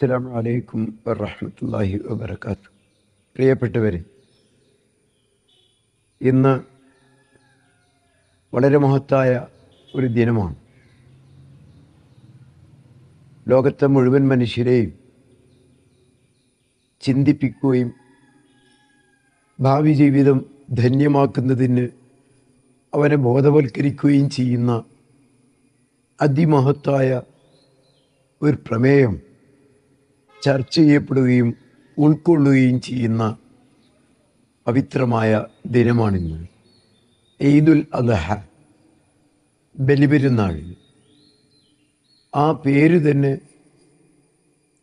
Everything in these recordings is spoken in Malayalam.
അസ്സാം വലൈക്കും വറഹമത്തല്ലാഹി വബർക്കാത്തു പ്രിയപ്പെട്ടവരെ ഇന്ന് വളരെ മഹത്തായ ഒരു ദിനമാണ്. ലോകത്തെ മുഴുവൻ മനുഷ്യരെയും ചിന്തിപ്പിക്കുകയും ഭാവി ജീവിതം ധന്യമാക്കുന്നതിന് അവനെ ബോധവൽക്കരിക്കുകയും ചെയ്യുന്ന അതിമഹത്തായ ഒരു പ്രമേയം ചർച്ച ചെയ്യപ്പെടുകയും ഉൾക്കൊള്ളുകയും ചെയ്യുന്ന പവിത്രമായ ദിനമാണിന്ന്. ഈദുൽ അദ്ഹ ബലിപെരുന്നാൾ. ആ പേര് തന്നെ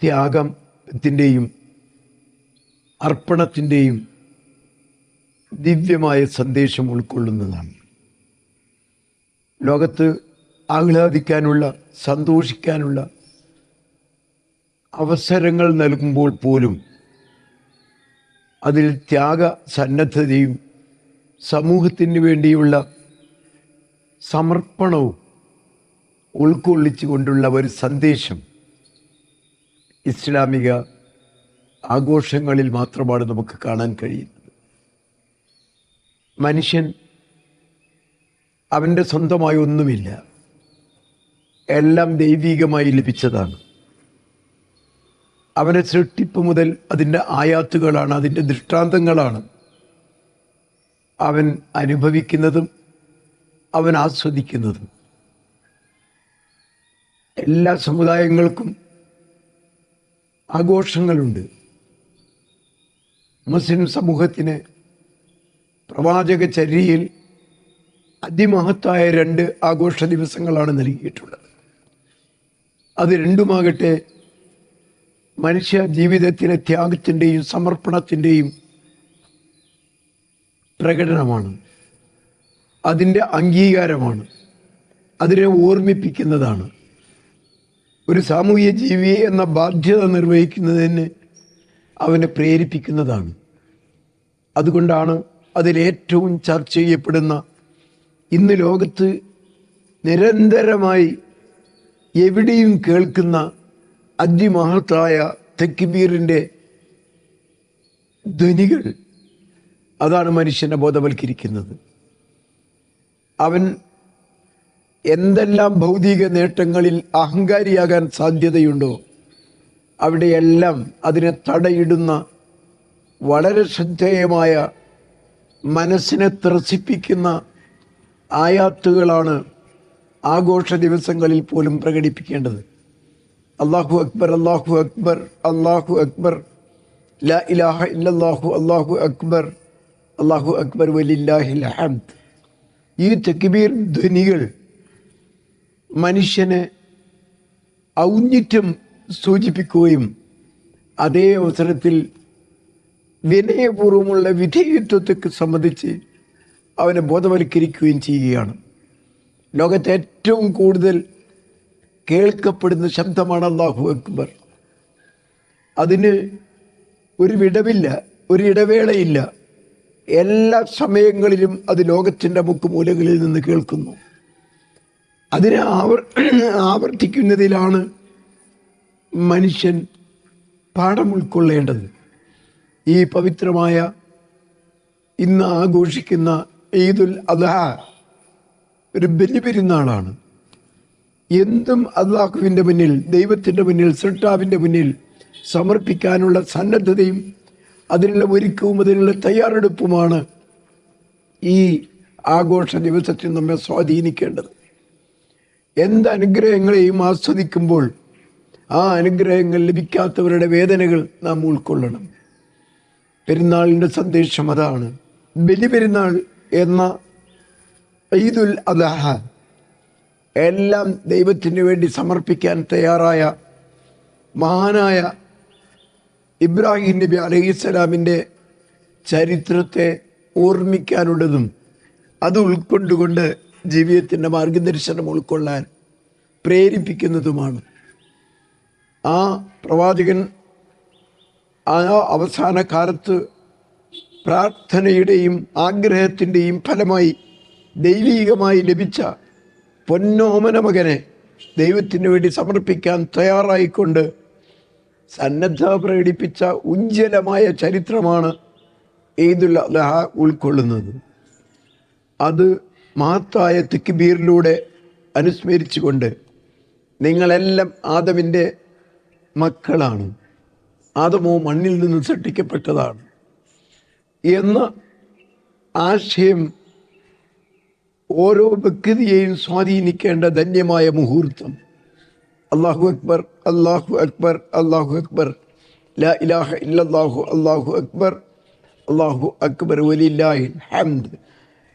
ത്യാഗത്തിന്റെയും അർപ്പണത്തിന്റെയും ദിവ്യമായ സന്ദേശം ഉൾക്കൊള്ളുന്നതാണ്. ലോകത്ത് ആഹ്ലാദിക്കാനുള്ള സന്തോഷിക്കാനുള്ള അവസരങ്ങൾ നൽകുമ്പോൾ പോലും അതിൽ ത്യാഗ സന്നദ്ധതയും സമൂഹത്തിന് വേണ്ടിയുള്ള സമർപ്പണവും ഉൾക്കൊള്ളിച്ചുകൊണ്ടുള്ള ഒരു സന്ദേശം ഇസ്ലാമിക ആഘോഷങ്ങളിൽ മാത്രമാണ് നമുക്ക് കാണാൻ കഴിയുന്നത്. മനുഷ്യൻ അവന്റെ സ്വന്തമായി ഒന്നുമില്ല. എല്ലാം ദൈവികമായി ലഭിച്ചതാണ്. അവനെ സൃഷ്ടിപ്പ് മുതൽ അതിന്റെ ആയാത്തുകളാണ് അതിന്റെ ദൃഷ്ടാന്തങ്ങളാണ്. അവൻ അനുഭവിക്കുന്നതും അവൻ ആസ്വദിക്കുന്നതും. എല്ലാ സമുദായങ്ങൾക്കും ആഘോഷങ്ങളുണ്ട്. മുസ്ലിം സമൂഹത്തിന് പ്രവാചക ചര്യയിൽ അതിമഹത്തായ രണ്ട് ആഘോഷ ദിവസങ്ങളാണ് നൽകിയിട്ടുള്ളത്. അത് രണ്ടുമാകട്ടെ മനുഷ്യ ജീവിതത്തിലെ ത്യാഗത്തിന്റെയും സമർപ്പണത്തിന്റെയും പ്രകടനമാണ്. അതിന്റെ അംഗീകാരമാണ്. അതിനെ ഓർമ്മിപ്പിക്കുന്നതാണ്. ഒരു സാമൂഹ്യ ജീവി എന്ന ബാധ്യത നിർവഹിക്കുന്നതിന് അവനെ പ്രേരിപ്പിക്കുന്നതാണ്. അതുകൊണ്ടാണ് അതിലേറ്റവും ചർച്ച ചെയ്യപ്പെടുന്ന ഇന്ന് ലോകത്ത് നിരന്തരമായി എവിടെയും കേൾക്കുന്ന അതിമഹത്തായ തെക്കിബീറിന്റെ ധ്വനികൾ അതാണ് മനുഷ്യനെ ബോധവൽക്കരിക്കുന്നത്. അവൻ എന്തെല്ലാം ഭൗതിക നേട്ടങ്ങളിൽ അഹങ്കാരിയാകാൻ സാധ്യതയുണ്ടോ അവിടെയെല്ലാം അതിനെ തടയിടുന്ന വളരെ ശ്രദ്ധേയമായ മനസ്സിനെ ത്രസിപ്പിക്കുന്ന ആയാത്തുകളാണ് ആഘോഷ ദിവസങ്ങളിൽ പോലും പ്രകടിപ്പിക്കേണ്ടത്. അള്ളാഹു അക്ബർ അള്ളാഹു അക്ബർ അള്ളാഹു അക്ബർ. ലാ ഇലാഹ ഇല്ലല്ലാഹു അള്ളാഹു അക്ബർ. അള്ളാഹു അക്ബർ വലില്ലാഹിൽ ഹംദ്. ഈ തക്ബീർ ധ്വനികൾ മനുഷ്യന് ഔന്നിത്യം സൂചിപ്പിക്കുകയും അതേ അവസരത്തിൽ വിനയപൂർവമുള്ള വിധേയത്വത്തെ സംബന്ധിച്ച് അവനെ ബോധവൽക്കരിക്കുകയും ചെയ്യുകയാണ്. ലോകത്തെ ഏറ്റവും കൂടുതൽ കേൾക്കപ്പെടുന്ന ശബ്ദമാണ് അള്ളാഹു അക്ബർ. അതിന് ഒരു വിടവില്ല ഒരു ഇടവേളയില്ല. എല്ലാ സമയങ്ങളിലും അത് ലോകത്തിന്റെ മുക്കുമൂലകളിൽ നിന്ന് കേൾക്കുന്നു. അതിനെ ആവർ ആവർത്തിക്കുന്നതിലാണ് മനുഷ്യൻ പാഠം ഉൾക്കൊള്ളേണ്ടത്. ഈ പവിത്രമായ ഇന്ന് ആഘോഷിക്കുന്ന ഈദുൽ അദ്ഹ ഒരു ബലിപെരുന്നാളാണ്. എന്തും അള്ളാഹുവിന്റെ മുന്നിൽ ദൈവത്തിന്റെ മുന്നിൽ സൃഷ്ടാവിന്റെ മുന്നിൽ സമർപ്പിക്കാനുള്ള സന്നദ്ധതയും അതിനുള്ള ഒരുക്കവും അതിനുള്ള തയ്യാറെടുപ്പുമാണ് ഈ ആഘോഷ ദിവസത്തിൽ നമ്മെ സ്വാധീനിക്കേണ്ടത്. എന്ത് അനുഗ്രഹങ്ങളെയും ആസ്വദിക്കുമ്പോൾ ആ അനുഗ്രഹങ്ങൾ ലഭിക്കാത്തവരുടെ വേദനകൾ നാം ഉൾക്കൊള്ളണം. പെരുന്നാളിന്റെ സന്ദേശം അതാണ്. ബലിപെരുന്നാൾ എന്ന ഈദുൽ അദഹ എല്ലാം ദൈവത്തിന് വേണ്ടി സമർപ്പിക്കാൻ തയ്യാറായ മഹാനായ ഇബ്രാഹിം നബി അലഹിസ്സലാമിന്റെ ചരിത്രത്തെ ഓർമ്മിക്കാനുള്ളതും അത് ഉൾക്കൊണ്ടുകൊണ്ട് ജീവിതത്തിന്റെ മാർഗദർശനം ഉൾക്കൊള്ളാൻ പ്രേരിപ്പിക്കുന്നതുമാണ്. ആ പ്രവാചകൻ ആ അവസാന കാലത്ത് പ്രാർത്ഥനയുടെയും ആഗ്രഹത്തിന്റെയും ഫലമായി ദൈവീകമായി ലഭിച്ച പൊന്നോമന മകനെ ദൈവത്തിന് വേണ്ടി സമർപ്പിക്കാൻ തയ്യാറായിക്കൊണ്ട് സന്നദ്ധ പ്രകടിപ്പിച്ച ഉജ്ജ്വലമായ ചരിത്രമാണ് ഈദുൽ അലഹ ഉൾക്കൊള്ളുന്നത്. അത് മഹത്തായ തിക്കുബീറിലൂടെ അനുസ്മരിച്ചുകൊണ്ട് നിങ്ങളെല്ലാം ആദമിന്റെ മക്കളാണ്. ആദമോ മണ്ണിൽ നിന്ന് സൃഷ്ടിക്കപ്പെട്ടതാണ്. എന്ന ആശയം ഓരോ വ്യക്തിയെയും സ്വാധീനിക്കേണ്ട ധന്യമായ മുഹൂർത്തം. അള്ളാഹു അക്ബർ അള്ളാഹു അക്ബർ അള്ളാഹു അക്ബർ. ലാ ഇലാഹ ഇല്ലല്ലാഹു അള്ളാഹു അക്ബർ. അള്ളാഹു അക്ബർ വലില്ലാഹി ഹംദ്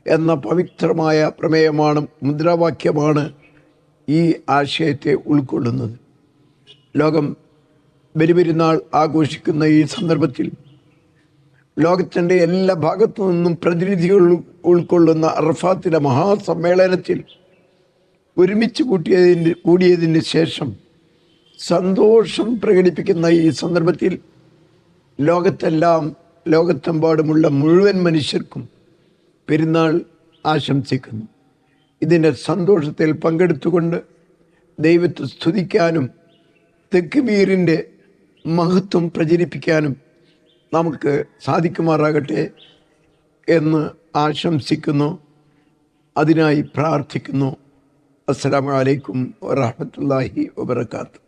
എന്ന പവിത്രമായ പ്രമേയമാണ് മുദ്രാവാക്യമാണ് ഈ ആശയത്തെ ഉൾക്കൊള്ളുന്നത്. ലോകം ബലിപെരുന്നാൾ ആഘോഷിക്കുന്ന ഈ സന്ദർഭത്തിൽ ലോകത്തിന്റെ എല്ലാ ഭാഗത്തു നിന്നും പ്രതിനിധികൾ ഉൾക്കൊള്ളുന്ന അർഫാത്തിന്റെ മഹാസമ്മേളനത്തിൽ ഒരുമിച്ച് കൂട്ടിയതിന് കൂടിയതിന് ശേഷം സന്തോഷം പ്രകടിപ്പിക്കുന്ന ഈ സന്ദർഭത്തിൽ ലോകത്തെല്ലാം ലോകത്തെമ്പാടുമുള്ള മുഴുവൻ മനുഷ്യർക്കും പെരുന്നാൾ ആശംസിക്കുന്നു. ഇതിന്റെ സന്തോഷത്തിൽ പങ്കെടുത്തുകൊണ്ട് ദൈവത്തെ സ്തുതിക്കാനും തെക്കുബീറിന്റെ മഹത്വം പ്രചരിപ്പിക്കാനും നമുക്ക് സാധിക്കുമാറാകട്ടെ എന്ന് ആശംസിക്കുന്നു. അതിനായി പ്രാർത്ഥിക്കുന്നു. അസ്സാം വലൈക്കും വറഹ്മത്തുള്ളാഹി വബർക്കാത്തു